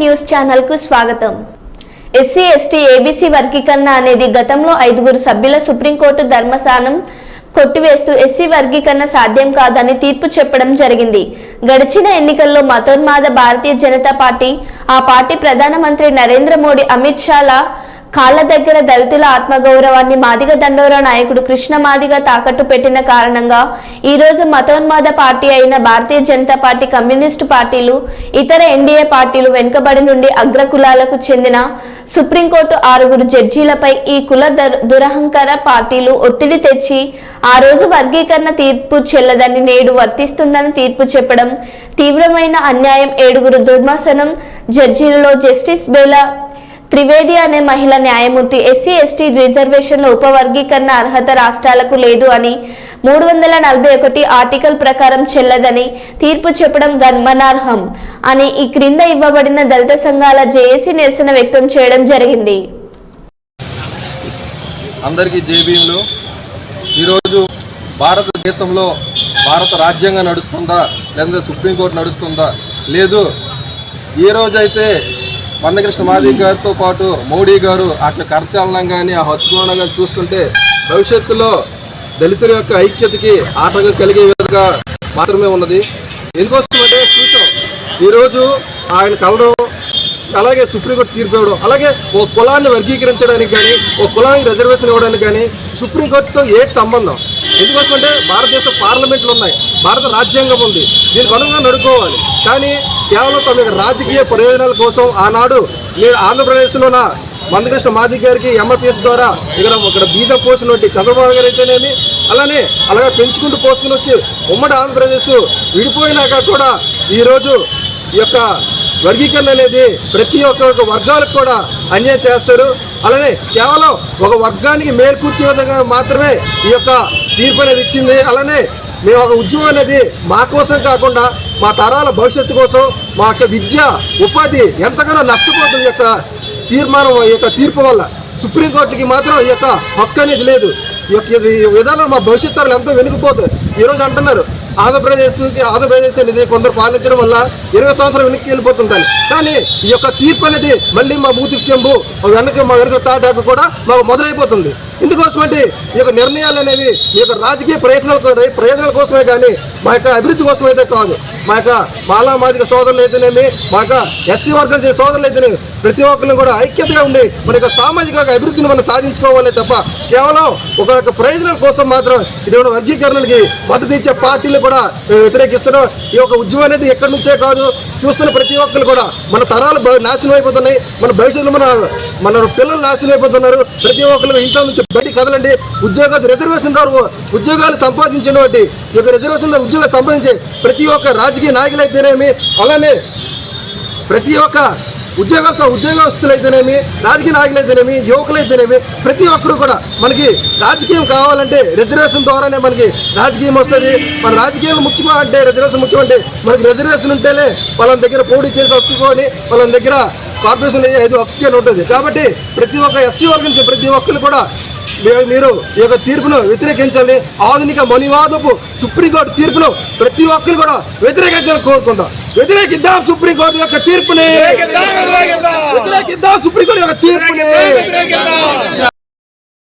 News ఛానల్కు స్వాగతం. SC ST ABC వర్గీకరణ అనేది గతంలో ఐదుగురు సభ్యుల సుప్రీంకోర్టు ధర్మస్థానం కొట్టివేస్తూ ఎస్సీ వర్గీకరణ సాధ్యం కాదని తీర్పు చెప్పడం జరిగింది. గడిచిన ఎన్నికల్లో మతోన్మాద భారతీయ జనతా పార్టీ ఆ పార్టీ ప్రధానమంత్రి నరేంద్ర మోడీ అమిత్ షాల కాళ్ళ దగ్గర దళితుల ఆత్మగౌరవాన్ని మాదిగ దండోర నాయకుడు కృష్ణ మాదిగ తాకట్టు పెట్టిన కారణంగా ఈ రోజు మతోన్మాద పార్టీ అయిన భారతీయ జనతా పార్టీ కమ్యూనిస్టు పార్టీలు ఇతర ఎన్డీఏ పార్టీలు వెనుకబడి నుండి అగ్రకులాలకు చెందిన సుప్రీంకోర్టు ఆరుగురు జడ్జీలపై ఈ కుల దురహంకార పార్టీలు ఒత్తిడి తెచ్చి ఆ రోజు వర్గీకరణ తీర్పు చెల్లదని నేడు వర్తిస్తుందని తీర్పు చెప్పడం తీవ్రమైన అన్యాయం ఏడుగురు దుర్మాసనం జడ్జీలలో జస్టిస్ బేలా త్రివేది అనే మహిళ న్యాయమూర్తి ఎస్సీ ఎస్టీ రిజర్వేషన్ల ఉపవర్గీకరణ అర్హత రాష్ట్రాలకు లేదు అని మూడు వందల నలభై ఒకటి ఆర్టికల్ ప్రకారం చెల్లదని తీర్పు చెప్పడం గమనార్హం అని ఈ క్రింద ఇవ్వబడిన దళిత సంఘాల జేఏసీ నిరసన వ్యక్తం చేయడం జరిగింది. అందరికీ జేబీఎంలు ఈరోజు భారతదేశంలో భారత రాజ్యాంగం నడుస్తుందా? లేదా సుప్రీంకోర్టు నడుస్తుందా? లేదు. ఏ రోజైతే మందకృష్ణ మాదిక్ గారితో పాటు మోడీ గారు అట్లా కరచాలనం కానీ ఆ హత్తుకోవడం కానీ చూస్తుంటే భవిష్యత్తులో దళితుల యొక్క ఐక్యతకి ఆటంకం కలిగే విధంగా మాత్రమే ఉన్నది. ఎందుకోసం అంటే చూసాం. ఈరోజు ఆయన కలడం అలాగే సుప్రీంకోర్టు తీర్పు ఇవ్వడం అలాగే ఓ కులాన్ని వర్గీకరించడానికి కానీ ఓ కులానికి రిజర్వేషన్ ఇవ్వడానికి కానీ సుప్రీంకోర్టుతో ఏంటి సంబంధం? ఎందుకంటే భారతదేశ పార్లమెంట్లు ఉన్నాయి భారత రాజ్యాంగం ఉంది దీనికి అనుగుణంగా నడుకోవాలి కానీ కేవలం తమ యొక్క రాజకీయ ప్రయోజనాల కోసం ఆనాడు నేను ఆంధ్రప్రదేశ్లోన మందకృష్ణ మాది గారికి ఎంఆర్పిఎస్ ద్వారా ఇక్కడ ఇక్కడ బీజం పోసినటువంటి చంద్రబాబు గారు అయితేనేమి అలానే అలాగే పెంచుకుంటూ పోసుకుని వచ్చి ఉమ్మడి ఆంధ్రప్రదేశ్ విడిపోయినాక కూడా ఈరోజు ఈ యొక్క వర్గీకరణ అనేది ప్రతి ఒక్క వర్గాలకు కూడా అన్యాయం చేస్తారు. అలానే కేవలం ఒక వర్గానికి మేల్కూర్చే విధంగా మాత్రమే ఈ యొక్క తీర్పు అనేది ఇచ్చింది. అలానే మేము ఒక ఉద్యమం అనేది మా కోసం కాకుండా మా తరాల భవిష్యత్తు కోసం మా యొక్క విద్య ఉపాధి ఎంతగానో నష్టపోతుంది ఈ యొక్క తీర్మానం ఈ యొక్క తీర్పు వల్ల. సుప్రీంకోర్టుకి మాత్రం ఈ యొక్క హక్కు అనేది లేదు. ఈ యొక్క ఇది- విధానం మా భవిష్యత్తు తరాలు ఎంతో వెనుకపోతుంది ఈరోజు అంటున్నారు ఆంధ్రప్రదేశ్కి ఆంధ్రప్రదేశ్ అనేది కొందరు పాలించడం వల్ల ఇరవై సంవత్సరం వెనక్కి వెళ్ళిపోతుంటాయి కానీ ఈ యొక్క తీర్పు అనేది మళ్ళీ మా మూతికి చెంబు వెనక మా వెనక తాటాకు కూడా మాకు మొదలైపోతుంది. ఇందుకోసం అంటే ఈ యొక్క నిర్ణయాలు అనేవి ఈ యొక్క రాజకీయ ప్రయోజనాల ప్రయోజనాల కోసమే కానీ మా యొక్క అభివృద్ధి కోసం అయితే కాదు. మా యొక్క బాలామాదిక సోదరులు అయితేనేమి మా యొక్క ఎస్సీ వర్గం చేసే సోదరులు అయితేనే ప్రతి ఒక్కరిని కూడా ఐక్యతగా ఉండి మన యొక్క సామాజిక అభివృద్ధిని మనం సాధించుకోవాలి తప్ప కేవలం ఒక యొక్క ప్రయోజనాల కోసం మాత్రం ఇటువంటి వర్గీకరణకి మద్దతు ఇచ్చే పార్టీలు కూడా మేము వ్యతిరేకిస్తున్నాం. ఈ యొక్క ఉద్యమం అనేది ఎక్కడి నుంచే కాదు చూస్తున్న ప్రతి ఒక్కరు కూడా మన తరాలు నాశనం అయిపోతున్నాయి. మన భవిష్యత్తులో మన మన పిల్లలు నాశనం అయిపోతున్నారు. ప్రతి ఒక్కరు ఇంట్లో నుంచి బయటికి కదలండి. ఉద్యోగాలు రిజర్వేషన్ ద్వారా ఉద్యోగాలు సంపాదించినటువంటి ఈ యొక్క రిజర్వేషన్ ద్వారా ఉద్యోగాలు సంపాదించే ప్రతి ఒక్క రాజకీయ నాయకులు అయితేనేమి అలానే ప్రతి ఒక్క ఉద్యోగ ఉద్యోగస్తులు అయితేనేమి రాజకీయ నాయకులు అయితేనేమి యువకులు అయితేనేమి ప్రతి ఒక్కరు కూడా మనకి రాజకీయం కావాలంటే రిజర్వేషన్ ద్వారానే మనకి రాజకీయం వస్తుంది. మన రాజకీయాలు ముఖ్యమా అంటే రిజర్వేషన్ ముఖ్యం అంటే మనకి రిజర్వేషన్ ఉంటేనే వాళ్ళ దగ్గర పోటీ చేసి హక్కుకొని వాళ్ళ దగ్గర కార్పొరేషన్ ఏదో ఒక్కనే ఉంటుంది. కాబట్టి ప్రతి ఒక్క ఎస్సీ వర్గం నుంచి ప్రతి ఒక్కరు కూడా మీరు ఈ యొక్క తీర్పును వ్యతిరేకించాలి ఆధునిక మణివాదపు సుప్రీంకోర్టు తీర్పును ప్రతి ఒక్కరు కూడా వ్యతిరేకించాలని కోరుకుందాం. వ్యతిరేకిద్దాం సుప్రీంకోర్టు యొక్క తీర్పుని. వ్యతిరేకిద్దాం సుప్రీంకోర్టు యొక్క తీర్పుని.